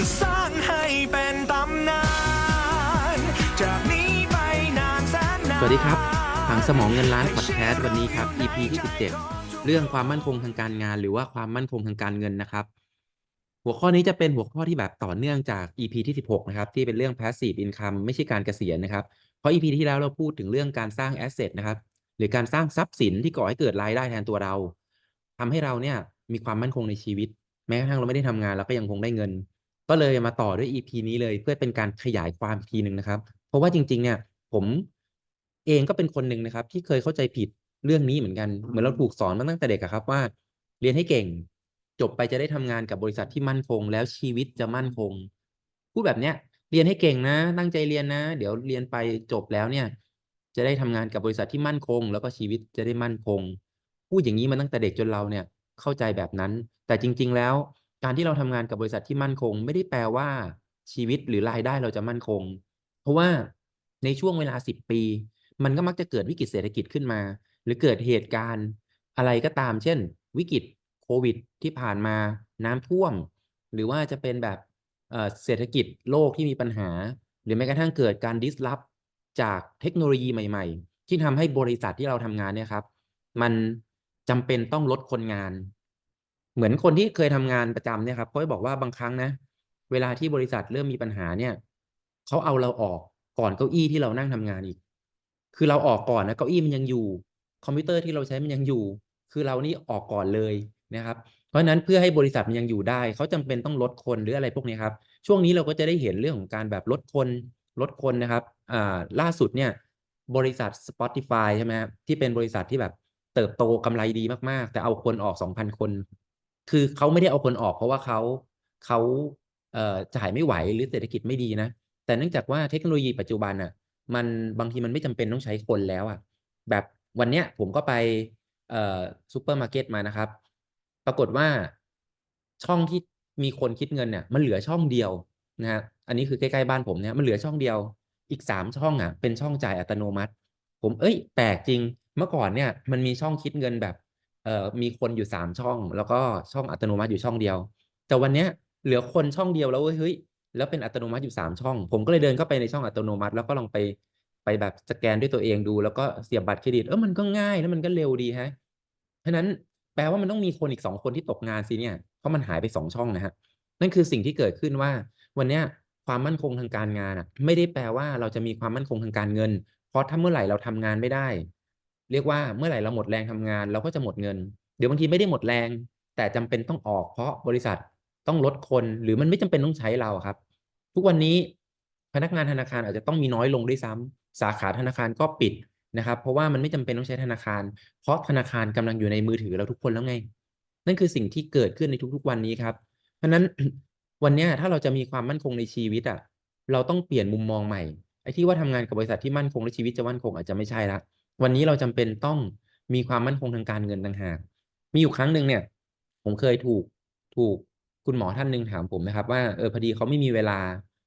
จะสร้างให้เป็นตำนานจากนี้ไปนานแสนนาน สวัสดีครับผังสมองเงินล้านพอดแคสต์วันนี้ครับ EP ที่17เรื่องความมั่นคงทางการงานหรือว่าความมั่นคงทางการเงินนะครับ หัวข้อนี้จะเป็นหัวข้อที่แบบต่อเนื่องจาก EP ที่16นะครับที่เป็นเรื่อง passive income ไม่ใช่การเกษียณนะครับ เพราะ EP ที่แล้วเราพูดถึงเรื่องการสร้าง asset นะครับหรือการสร้างทรัพย์สินที่ก่อให้เกิดรายได้แทนตัวเราทำให้เราเนี่ยมีความมั่นคงในชีวิต แม้กระทั่งเราไม่ได้ทำงานเราก็ยังคงได้เงิน ก็เลยมาต่อด้วย EP นี้เลยเพื่อเป็นการขยายความอีกทีหนึ่งนะครับ เพราะว่าจริง ๆ เนี่ยผมเองก็เป็นคนหนึ่งนะครับ ที่เคยเข้าใจผิดเรื่องนี้เหมือนกัน เหมือนเราถูกสอนมาตั้งแต่เด็กครับว่า เรียนให้เก่ง จบไปจะได้ทำงานกับบริษัทที่มั่นคง แล้วชีวิตจะมั่นคง พูดแบบเนี้ยเรียนให้เก่งนะ ตั้งใจเรียนนะ เดี๋ยวเรียนไปจบแล้วเนี่ย จะได้ทำงานกับบริษัทที่มั่นคง แล้วก็ชีวิตจะได้มั่นคง พูดอย่างนี้มาตั้งแต่เด็กจนเราเนี่ยเข้าใจแบบนั้น แต่จริง ๆ แล้ว การที่เราทำงานกับบริษัทที่มั่นคง ไม่ได้แปลว่าชีวิตหรือรายได้เราจะมั่นคง เพราะว่าในช่วงเวลา 10 ปี มันก็มักจะเกิดวิกฤตเศรษฐกิจขึ้นมา หรือเกิดเหตุการณ์อะไรก็ตาม เช่น วิกฤตโควิดที่ผ่านมาน้ำท่วม หรือว่าจะเป็นแบบเศรษฐกิจโลกที่มีปัญหา หรือแม้กระทั่งเกิดการ disrupt จากเทคโนโลยีใหม่ ๆ ที่ทำให้บริษัทที่เราทำงานเนี่ยครับ มันจำเป็นต้องลดคนงาน เหมือนคนที่เคยทำงานประจำเนี่ยครับเขาจะบอกว่าบางครั้งนะ เวลาที่บริษัทเริ่มมีปัญหาเนี่ยเขาเอาเราออกก่อนเก้าอี้ที่เรานั่งทำงานอีก คือเราออกก่อนนะเก้าอี้มันยังอยู่ คอมพิวเตอร์ที่เราใช้มันยังอยู่ คือเรานี่ออกก่อนเลยนะครับ เพราะฉะนั้นเพื่อให้บริษัทมันยังอยู่ได้เขาจำเป็นต้องลดคนหรืออะไรพวกนี้ครับ ช่วงนี้เราก็จะได้เห็นเรื่องของการแบบลดคนลดคนนะครับอ่าล่าสุดเนี่ยบริษัท Spotify ใช่ไหมครับที่เป็นบริษัทที่แบบเติบโตกำไรดีมากๆ แต่เอาคนออก 2,000 คน คือเขาไม่ได้เอาคนออก เพราะว่าเขาเขาเอ่อจ่ายไม่ไหวหรือเศรษฐกิจไม่ดีนะ แต่เนื่องจากว่าเทคโนโลยีปัจจุบันอะ มันบางทีมันไม่จำเป็นต้องใช้คนแล้วอะ แบบวันเนี้ยผมก็ไปเอ่อซูเปอร์มาร์เก็ตมานะครับ ปรากฏว่าช่องที่มีคนคิดเงินเนี่ยมันเหลือช่องเดียวนะฮะอันนี้คือใกล้ๆบ้านผมเนี่ยมันเหลือช่องเดียว อีกสามช่องอะเป็นช่องจ่ายอัตโนมัติ ผมเอ้ยแปลกจริงเมื่อก่อนเนี่ย มันมีช่องคิดเงินแบบ เอ่อมีคนอยู่สามช่อง แล้วก็ช่องอัตโนมัติอยู่ช่องเดียว แต่วันเนี้ยเหลือคนช่องเดียวแล้วเฮ้ยแล้วเป็นอัตโนมัติอยู่สามช่อง ผมก็เลยเดินเข้าไปในช่องอัตโนมัติ แล้วก็ลองไปไปแบบสแกนด้วยตัวเองดู แล้วก็เสียบบัตรเครดิตเออมันก็ง่ายแล้วมันก็เร็วดีฮะเพราะนั้นแปลว่ามันต้องมีคนอีกสองคนที่ตกงานสิเนี่ยเพราะมันหายไปสองช่องนะฮะนั่นคือสิ่งที่เกิดขึ้นว่า วันเนี้ยความมั่นคงทางการงานอะ ไม่ได้แปลว่าเราจะมีความมั่นคงทางการเงิน เพราะถ้าเมื่อไหร่เราทำงานไม่ได้ เรียกว่าเมื่อไหร่เราหมดแรงทำงาน เราก็จะหมดเงิน เดี๋ยวบางทีไม่ได้หมดแรง แต่จำเป็นต้องออกเพราะบริษัทต้องลดคนหรือมันไม่จำเป็นต้องใช้เราครับ ทุกวันนี้พนักงานธนาคารอาจจะต้องมีน้อยลงด้วยซ้ำสาขาธนาคารก็ปิดนะครับ เพราะว่ามันไม่จำเป็นต้องใช้ธนาคาร เพราะธนาคารกำลังอยู่ในมือถือเราทุกคนแล้วไง นั่นคือสิ่งที่เกิดขึ้นในทุกๆวันนี้ครับ เพราะนั้นวันนี้ถ้าเราจะมีความมั่นคงในชีวิตอะเราต้องเปลี่ยนมุมมองใหม่ไอ้ที่ว่าทำงานกับบริษัทที่มั่นคงและชีวิตจะมั่นคงอาจจะไม่ใช่ละ วันนี้เราจำเป็นต้องมีความมั่นคงทางการเงินต่างหาก มีอยู่ครั้งหนึ่งเนี่ย ผมเคยถูกถูกคุณหมอท่านหนึ่งถามผมนะครับว่าเออพอดีเขาไม่มีเวลา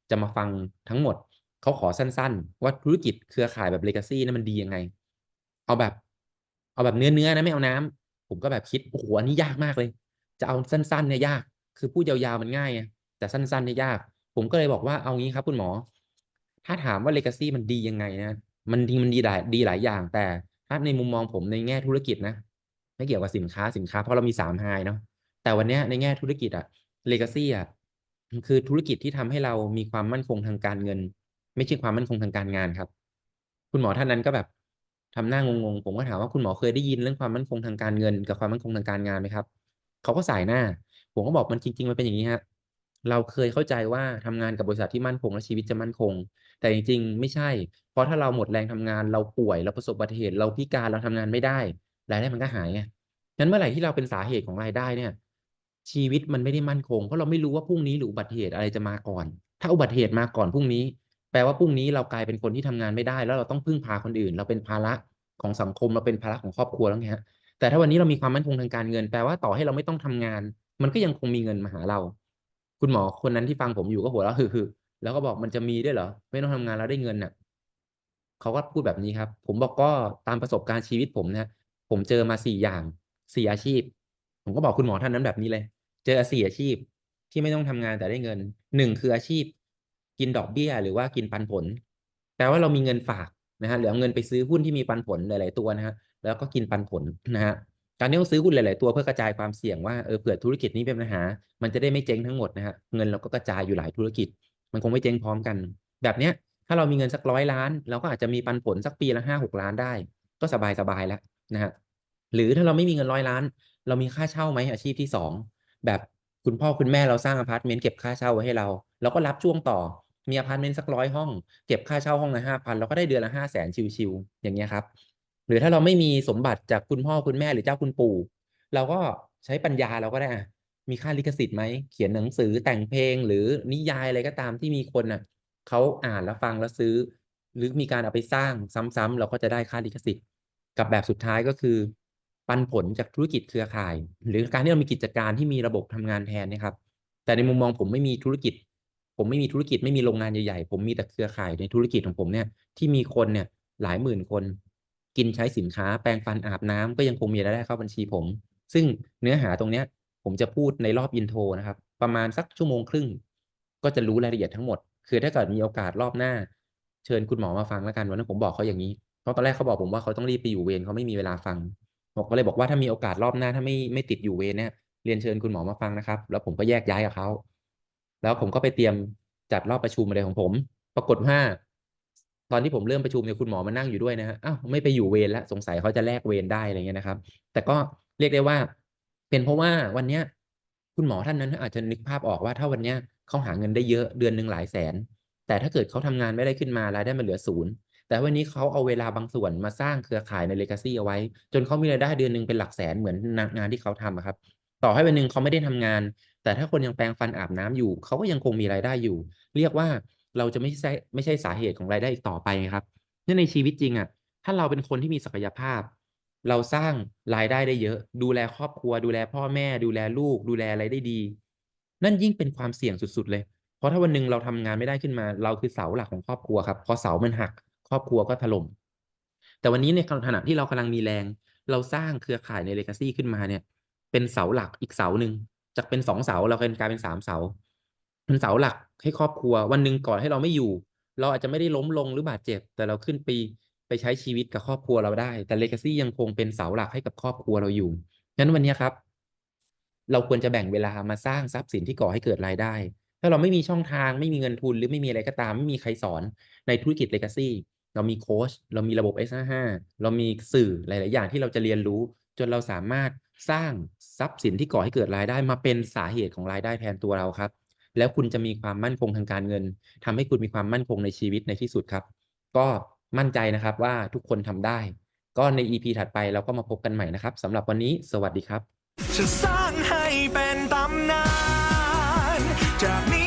จะมาฟังทั้งหมด เขาขอสั้นๆ ว่าธุรกิจเครือข่ายแบบเลกาซี่นั้นมันดียังไง เอาแบบ เอาแบบเนื้อเนื้อนะไม่เอาน้ำผมก็แบบคิดโอ้โหอันนี้ยากมากเลย จะเอาสั้นๆเนี่ยยาก คือพูดยาวๆมันง่ายไงแต่สั้นๆเนี่ยยาก ผมก็เลยบอกว่าเอางี้ครับ คุณหมอ ถ้าถามว่าเลกาซี่มันดียังไงนะ มันดีมันดีหลายดีหลายอย่าง แต่ถ้าในมุมมองผมในแง่ธุรกิจนะไม่เกี่ยวกับสินค้าสินค้าเพราะเรามีสามไฮเนาะแต่วันนี้ในแง่ธุรกิจอะเลกาซี่อะคือธุรกิจที่ทำให้เรามีความมั่นคงทางการเงิน ไม่ใช่ความมั่นคงทางการงานครับ คุณหมอท่านนั้นก็แบบทำหน้างงๆ ผมก็ถามว่าคุณหมอเคยได้ยินเรื่องความมั่นคงทางการเงิน กับความมั่นคงทางการงานไหมครับ เขาก็สายหน้า ผมก็บอกมันจริง ๆ มันเป็นอย่างนี้ฮะ เราเคยเข้าใจว่าทำงานกับบริษัทที่มั่นคงและชีวิตจะมั่นคง แต่จริงๆ ไม่ใช่ เพราะถ้าเราหมดแรงทำงานเราป่วยเราประสบอุบัติเหตุเราพิการเราทำงานไม่ได้รายได้มันก็หายไงงั้นเมื่อไหร่ที่เราเป็นสาเหตุของรายได้เนี่ย ชีวิตมันไม่ได้มั่นคง เพราะเราไม่รู้ว่าพรุ่งนี้หรืออุบัติเหตุอะไรจะมาก่อน ถ้าอุบัติเหตุมาก่อนพรุ่งนี้ แปลว่าพรุ่งนี้เรากลายเป็นคนที่ทำงานไม่ได้ แล้วเราต้องพึ่งพาคนอื่น เราเป็นภาระของสังคมเราเป็นภาระของครอบครัวแล้วไงฮะแต่ถ้าวันนี้เรามีความมั่นคงทางการเงิน แปลว่าต่อให้เราไม่ต้องทำงาน มันก็ยังคงมีเงินมาหาเรา คุณหมอคนนั้นที่ฟังผมอยู่ก็หัวเราะฮึๆแล้วก็บอกมันจะมีด้วยเหรอ ไม่ต้องทำงานแล้วได้เงินน่ะเขาก็พูดแบบนี้ครับ ผมบอกก็ตามประสบการณ์ชีวิตผมนะผมเจอมาสี่อย่างสี่อาชีพ ผมก็บอกคุณหมอท่านนั้นแบบนี้เลย เจอสี่อาชีพที่ไม่ต้องทำงานแต่ได้เงินหนึ่งคืออาชีพ กินดอกเบี้ยหรือว่ากินปันผลแปลว่าเรามีเงินฝากนะฮะหรือเอาเงินไปซื้อหุ้นที่มีปันผลหลาย ๆ ตัวนะฮะแล้วก็กินปันผลนะฮะ การที่ต้องซื้อหุ้นหลาย ๆ ตัวเพื่อกระจายความเสี่ยงว่าเออเผื่อธุรกิจนี้เป็นปัญหา มันจะได้ไม่เจ๊งทั้งหมดนะฮะเงินเราก็กระจายอยู่หลายธุรกิจ มันคงไม่เจ๊งพร้อมกัน แบบเนี้ยถ้าเรามีเงินสักร้อยล้านเราก็อาจจะมีปันผลสักปีละห้าหกล้านได้ ก็สบายสบายแล้วนะฮะหรือถ้าเราไม่มีเงินร้อยล้าน เรามีค่าเช่าไหมอาชีพที่สองแบบคุณพ่อคุณแม่เราสร้างอพาร์ตเมนต์เก็บค่าเช่าไว้ให้เราเราก็รับช่วงต่อมีอพาร์ตเมนต์สักร้อยห้อง เก็บค่าเช่าห้องละห้าพันเราก็ได้เดือนละห้าแสนชิวๆอย่างเงี้ยครับ หรือถ้าเราไม่มีสมบัติจากคุณพ่อคุณแม่หรือเจ้าคุณปู่ เราก็ใช้ปัญญาเราก็ได้อะมีค่าลิขสิทธิ์ไหมเขียนหนังสือแต่งเพลงหรือนิยายอะไรก็ตามที่มีคนอะเขาอ่านแล้วฟังแล้วซื้อ หรือมีการเอาไปสร้างซ้ำๆเราก็จะได้ค่าลิขสิทธิ์ กับแบบสุดท้ายก็คือ ปันผลจากธุรกิจเครือข่าย หรือการที่เรามีกิจการที่มีระบบทำงานแทนนะครับ แต่ในมุมมองผมไม่มีธุรกิจ ผมไม่มีธุรกิจไม่มีโรงงานใหญ่ๆผมมีแต่เครือข่ายในธุรกิจของผมเนี่ยที่มีคนเนี่ยหลายหมื่นคน กินใช้สินค้าแปรงฟันอาบน้ำก็ยังคงมีรายได้เข้าบัญชีผม ซึ่งเนื้อหาตรงเนี้ย ผมจะพูดในรอบอินโทรนะครับ ประมาณสักชั่วโมงครึ่ง ก็จะรู้รายละเอียดทั้งหมด คือถ้าเกิดมีโอกาสรอบหน้า เชิญคุณหมอมาฟังแล้วกันวันนั้นผมบอกเขาอย่างนี้เพราะตอนแรกเขาบอกผมว่าเขาต้องรีบไปอยู่เวรเขาไม่มีเวลาฟังผมก็เลยบอกว่าถ้ามีโอกาสรอบหน้าถ้าไม่ไม่ติดอยู่เวรเนี่ยเรียนเชิญคุณหมอมาฟังนะครับ แล้วผมก็แยกย้ายกับเขาแล้วผมก็ไปเตรียมจัดรอบประชุมอะไรของผม ปรากฏว่า ตอนที่ผมเริ่มประชุมเนี่ยคุณหมอมานั่งอยู่ด้วยนะฮะอ้าวไม่ไปอยู่เวรแล้วสงสัยเขาจะแลกเวรได้อะไรเงี้ยนะครับ แต่ก็เรียกได้ว่า เป็นเพราะว่าวันเนี้ยคุณหมอท่านนั้นอาจจะนึกภาพออกว่าถ้าวันเนี้ยเขาหาเงินได้เยอะเดือนหนึ่งหลายแสน แต่ถ้าเกิดเขาทำงานไม่ได้ขึ้นมารายได้มันเหลือศูนย์แต่วันนี้เขาเอาเวลาบางส่วนมาสร้างเครือข่ายในเลกาซี่เอาไว้ จนเขามีรายได้เดือนหนึ่งเป็นหลักแสนเหมือนงานที่เขาทำครับ ต่อให้วันหนึ่งเขาไม่ได้ทำงาน แต่ถ้าคนยังแปรงฟันอาบน้ำอยู่เขาก็ยังคงมีรายได้อยู่ เรียกว่า เราจะไม่ใช่ไม่ใช่สาเหตุของรายได้อีกต่อไปครับเนั่นในชีวิตจริงอะ ถ้าเราเป็นคนที่มีศักยภาพ เราสร้างรายได้ได้เยอะ ดูแลครอบครัว ดูแลพ่อแม่ ดูแลลูก ดูแลอะไรได้ดี นั่นยิ่งเป็นความเสี่ยงสุด ๆ เลย เพราะถ้าวันหนึ่งเราทำงานไม่ได้ขึ้นมา เราคือเสาหลักของครอบครัวครับพอเสามันหัก ครอบครัวก็ถล่มแต่วันนี้ในขณะที่เรากำลังมีแรง เราสร้างเครือข่ายในเลกาซี่ขึ้นมาเนี่ย เป็นเสาหลักอีกเสาหนึ่งจากเป็นสองเสาเรากลายเป็นสามเสา เป็นเสาหลักให้ครอบครัว วันหนึ่งก่อนให้เราไม่อยู่ เราอาจจะไม่ได้ล้มลงหรือบาดเจ็บ แต่เราขึ้นปีไปใช้ชีวิตกับครอบครัวเราได้ แต่ legacy ยังคงเป็นเสาหลักให้กับครอบครัวเราอยู่งั้นวันนี้ครับ เราควรจะแบ่งเวลามาสร้างทรัพย์สินที่ก่อให้เกิดรายได้ ถ้าเราไม่มีช่องทางไม่มีเงินทุนหรือไม่มีอะไรก็ตามไม่มีใครสอนในธุรกิจ legacy เรามีโค้ชเรามีระบบ S55 เรามีสื่อหลาย ๆ อย่างที่เราจะเรียนรู้ จนเราสามารถสร้างทรัพย์สินที่ก่อให้เกิดรายได้มาเป็นสาเหตุของรายได้แทนตัวเราครับ แล้วคุณจะมีความมั่นคงทางการเงินทำให้คุณมีความมั่นคงในชีวิตในที่สุดครับ ก็มั่นใจนะครับว่าทุกคนทำได้ ก็ใน EP ถัดไปเราก็มาพบกันใหม่นะครับสำหรับวันนี้ สวัสดีครับจะสร้างให้เป็นตำนานจากนี้